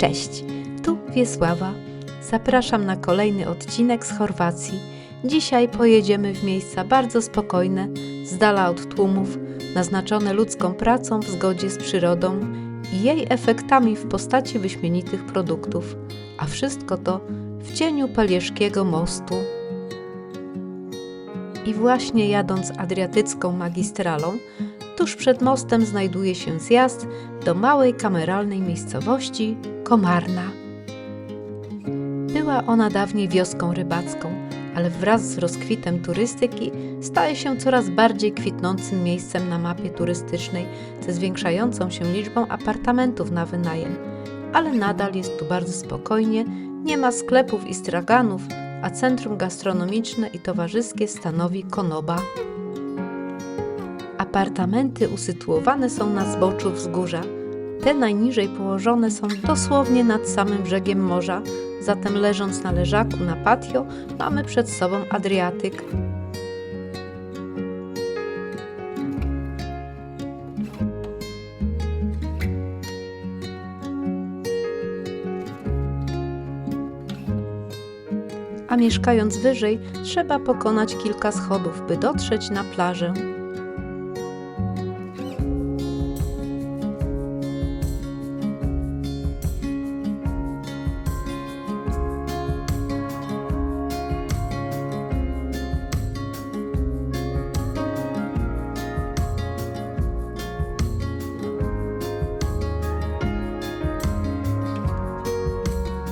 Cześć, tu Wiesława. Zapraszam na kolejny odcinek z Chorwacji. Dzisiaj pojedziemy w miejsca bardzo spokojne, z dala od tłumów, naznaczone ludzką pracą w zgodzie z przyrodą i jej efektami w postaci wyśmienitych produktów. A wszystko to w cieniu Palieszkiego mostu. I właśnie jadąc Adriatycką magistralą, tuż przed mostem znajduje się zjazd do małej kameralnej miejscowości Komarna. Była ona dawniej wioską rybacką, ale wraz z rozkwitem turystyki staje się coraz bardziej kwitnącym miejscem na mapie turystycznej ze zwiększającą się liczbą apartamentów na wynajem. Ale nadal jest tu bardzo spokojnie, nie ma sklepów i straganów, a centrum gastronomiczne i towarzyskie stanowi Konoba. Apartamenty usytuowane są na zboczu wzgórza. Te najniżej położone są dosłownie nad samym brzegiem morza, zatem leżąc na leżaku na patio, mamy przed sobą Adriatyk. A mieszkając wyżej, trzeba pokonać kilka schodów, by dotrzeć na plażę.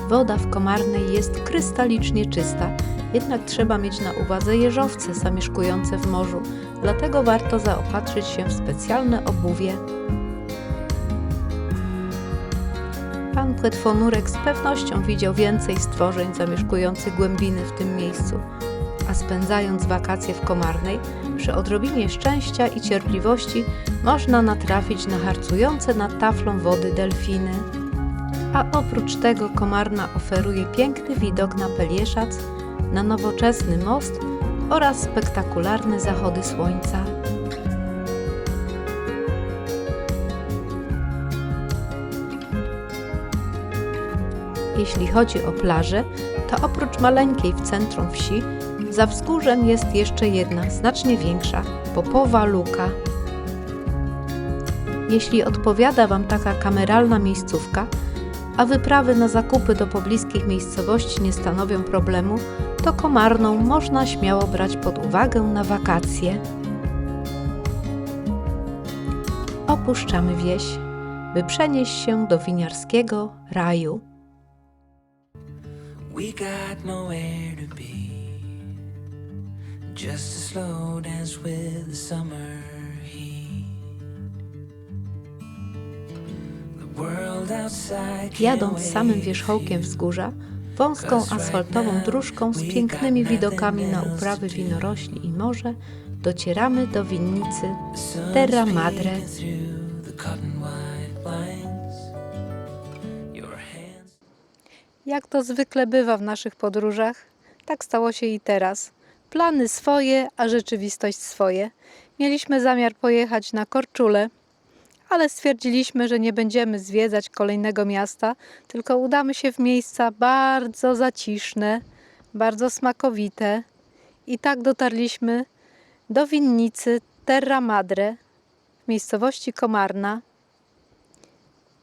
Woda w Komarnej jest krystalicznie czysta, jednak trzeba mieć na uwadze jeżowce zamieszkujące w morzu, dlatego warto zaopatrzyć się w specjalne obuwie. Pan Płetwonurek z pewnością widział więcej stworzeń zamieszkujących głębiny w tym miejscu, a spędzając wakacje w Komarnej, przy odrobinie szczęścia i cierpliwości można natrafić na harcujące nad taflą wody delfiny. A oprócz tego Komarna oferuje piękny widok na Pelieszac, na nowoczesny most oraz spektakularne zachody słońca. Jeśli chodzi o plażę, to oprócz maleńkiej w centrum wsi, za wzgórzem jest jeszcze jedna, znacznie większa, Popowa Luka. Jeśli odpowiada Wam taka kameralna miejscówka, a wyprawy na zakupy do pobliskich miejscowości nie stanowią problemu, to Komarną można śmiało brać pod uwagę na wakacje. Opuszczamy wieś, by przenieść się do winiarskiego raju. We got nowhere to be. Just a slow dance with the summer Jadąc samym wierzchołkiem wzgórza, wąską asfaltową dróżką z pięknymi widokami na uprawy winorośli i morze, docieramy do winnicy Terra Madre. Jak to zwykle bywa w naszych podróżach, tak stało się i teraz. Plany swoje, a rzeczywistość swoje. Mieliśmy zamiar pojechać na Korczulę, ale stwierdziliśmy, że nie będziemy zwiedzać kolejnego miasta, tylko udamy się w miejsca bardzo zaciszne, bardzo smakowite. I tak dotarliśmy do winnicy Terra Madre w miejscowości Komarna,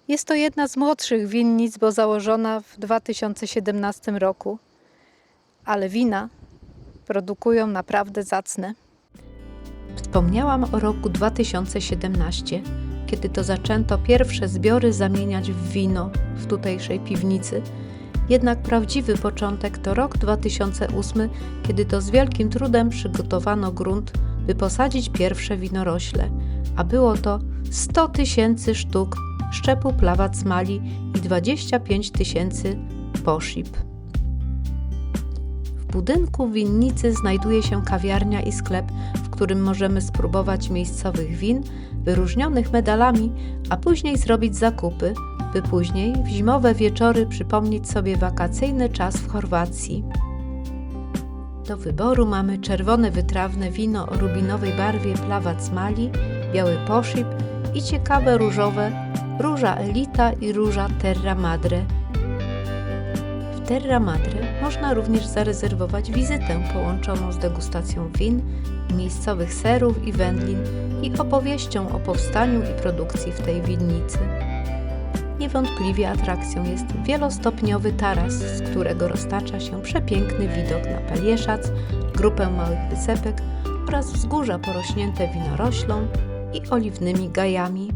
jest to jedna z młodszych winnic, bo założona w 2017 roku, ale wina produkują naprawdę zacne. Wspomniałam o roku 2017, kiedy to zaczęto pierwsze zbiory zamieniać w wino w tutejszej piwnicy. Jednak prawdziwy początek to rok 2008, kiedy to z wielkim trudem przygotowano grunt, by posadzić pierwsze winorośle, a było to 100 tysięcy sztuk szczepu plawac mali i 25 tysięcy poszip. W budynku winnicy znajduje się kawiarnia i sklep, w którym możemy spróbować miejscowych win wyróżnionych medalami, a później zrobić zakupy, by później w zimowe wieczory przypomnieć sobie wakacyjny czas w Chorwacji. Do wyboru mamy czerwone wytrawne wino o rubinowej barwie plawac mali, biały poszip i ciekawe różowe Róża Elita i Róża Terra Madre. Terra Madre można również zarezerwować wizytę połączoną z degustacją win, miejscowych serów i wędlin i opowieścią o powstaniu i produkcji w tej winnicy. Niewątpliwie atrakcją jest wielostopniowy taras, z którego roztacza się przepiękny widok na Pelieszac, grupę małych wysepek oraz wzgórza porośnięte winoroślą i oliwnymi gajami.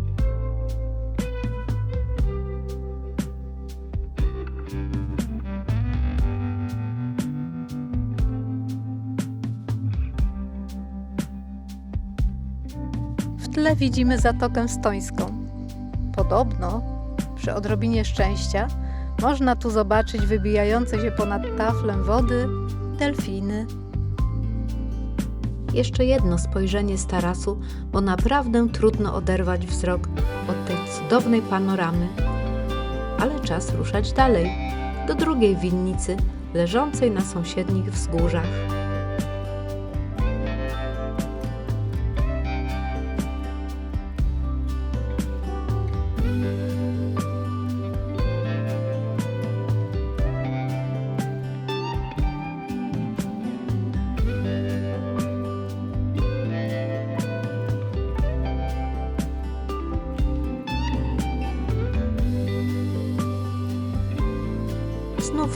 Tle widzimy Zatokę Stońską. Podobno, przy odrobinie szczęścia, można tu zobaczyć wybijające się ponad taflem wody delfiny. Jeszcze jedno spojrzenie z tarasu, bo naprawdę trudno oderwać wzrok od tej cudownej panoramy. Ale czas ruszać dalej, do drugiej winnicy, leżącej na sąsiednich wzgórzach.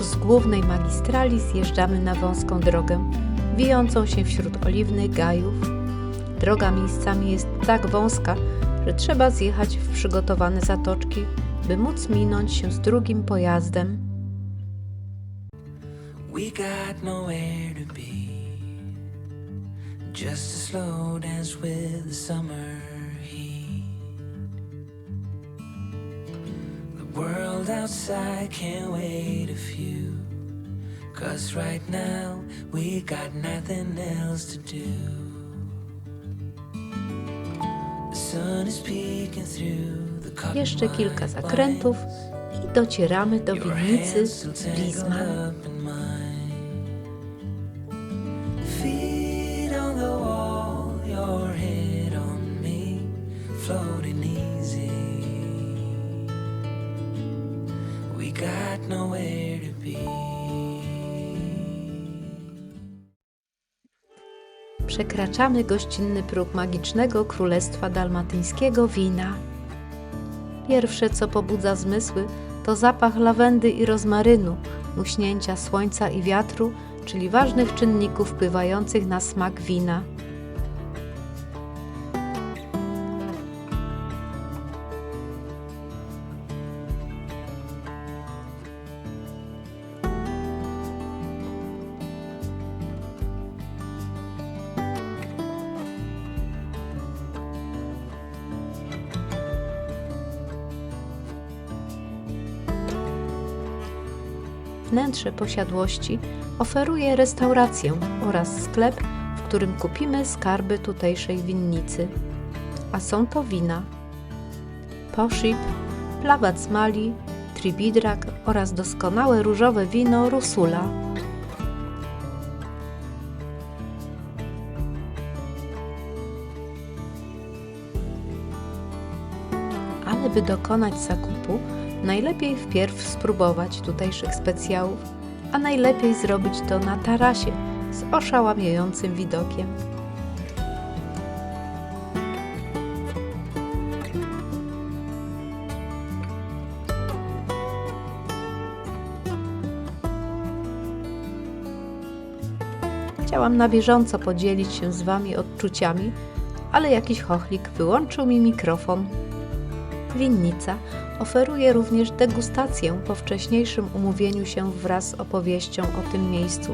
Z głównej magistrali zjeżdżamy na wąską drogę, wijącą się wśród oliwnych gajów. Droga miejscami jest tak wąska, że trzeba zjechać w przygotowane zatoczki, by móc minąć się z drugim pojazdem. We got nowhere to be. Just a slow dance with the summer world outside can't wait a few. Cause right now we got nothing else to do. The sun is peeking through the cotton Jeszcze kilka zakrętów i docieramy do winnicy hands got nowhere to be. Przekraczamy gościnny próg magicznego królestwa dalmatyńskiego wina. Pierwsze, co pobudza zmysły, to zapach lawendy i rozmarynu, muśnięcia słońca i wiatru, czyli ważnych czynników wpływających na smak wina. Wnętrze posiadłości oferuje restaurację oraz sklep, w którym kupimy skarby tutejszej winnicy. A są to wina Poship, Plawac Mali, Tribidrak oraz doskonałe różowe wino Rusula. Ale by dokonać zakupu, najlepiej wpierw spróbować tutejszych specjałów, a najlepiej zrobić to na tarasie z oszałamiającym widokiem. Chciałam na bieżąco podzielić się z Wami odczuciami, ale jakiś chochlik wyłączył mi mikrofon. Winnica oferuje również degustację po wcześniejszym umówieniu się wraz z opowieścią o tym miejscu.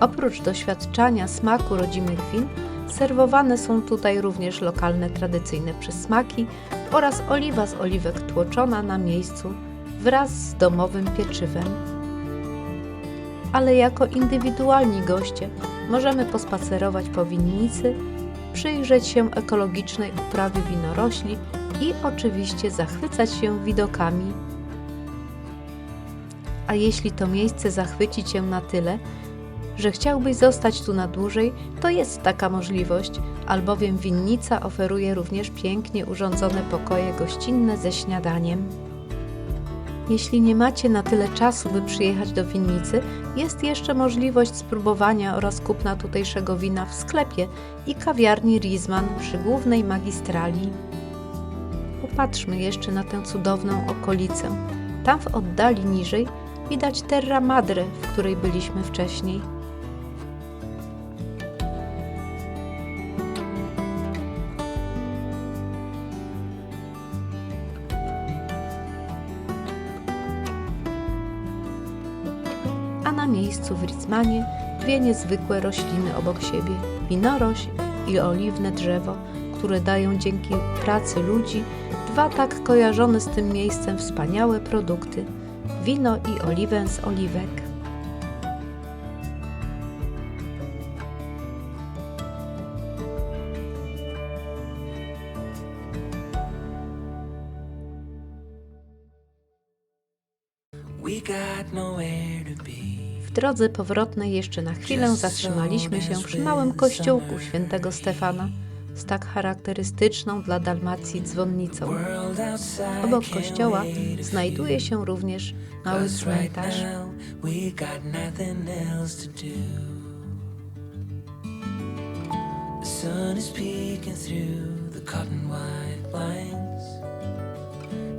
Oprócz doświadczania smaku rodzimych win, serwowane są tutaj również lokalne tradycyjne przysmaki oraz oliwa z oliwek tłoczona na miejscu wraz z domowym pieczywem. Ale jako indywidualni goście możemy pospacerować po winnicy, przyjrzeć się ekologicznej uprawie winorośli i oczywiście zachwycać się widokami. A jeśli to miejsce zachwyci Cię na tyle, że chciałbyś zostać tu na dłużej, to jest taka możliwość, albowiem winnica oferuje również pięknie urządzone pokoje gościnne ze śniadaniem. Jeśli nie macie na tyle czasu, by przyjechać do winnicy, jest jeszcze możliwość spróbowania oraz kupna tutejszego wina w sklepie i kawiarni Rizman przy głównej magistrali. Popatrzmy jeszcze na tę cudowną okolicę. Tam w oddali niżej widać Terra Madre, w której byliśmy wcześniej. a na miejscu w Rizmanie dwie niezwykłe rośliny obok siebie: winorośl i oliwne drzewo, które dają dzięki pracy ludzi dwa tak kojarzone z tym miejscem wspaniałe produkty: wino i oliwę z oliwek. W drodze powrotnej jeszcze na chwilę zatrzymaliśmy się przy małym kościółku świętego Stefana z tak charakterystyczną dla Dalmacji dzwonnicą. Obok kościoła znajduje się również mały cmentarz.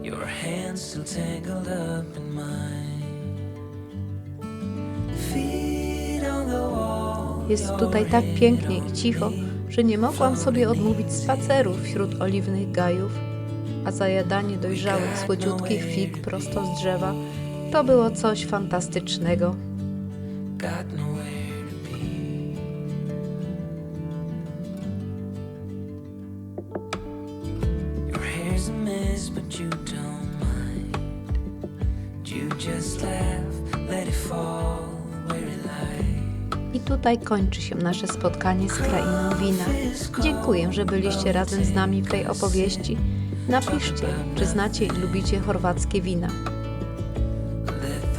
Your hands still tangled up in mine. Feet on the wall. Jest tutaj tak pięknie i cicho. Że nie mogłam sobie odmówić spacerów wśród oliwnych gajów, a zajadanie dojrzałych, słodziutkich fig prosto z drzewa to było coś fantastycznego. but you don't tutaj kończy się nasze spotkanie z krainą wina. Dziękuję, że byliście razem z nami w tej opowieści. Napiszcie, czy znacie i lubicie chorwackie wina.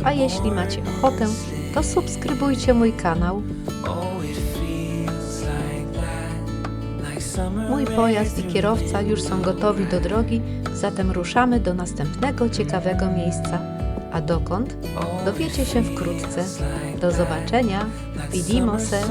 A jeśli macie ochotę, to subskrybujcie mój kanał. Mój pojazd i kierowca już są gotowi do drogi, zatem ruszamy do następnego ciekawego miejsca. A dokąd? Dowiecie się wkrótce. Do zobaczenia. Widimo se.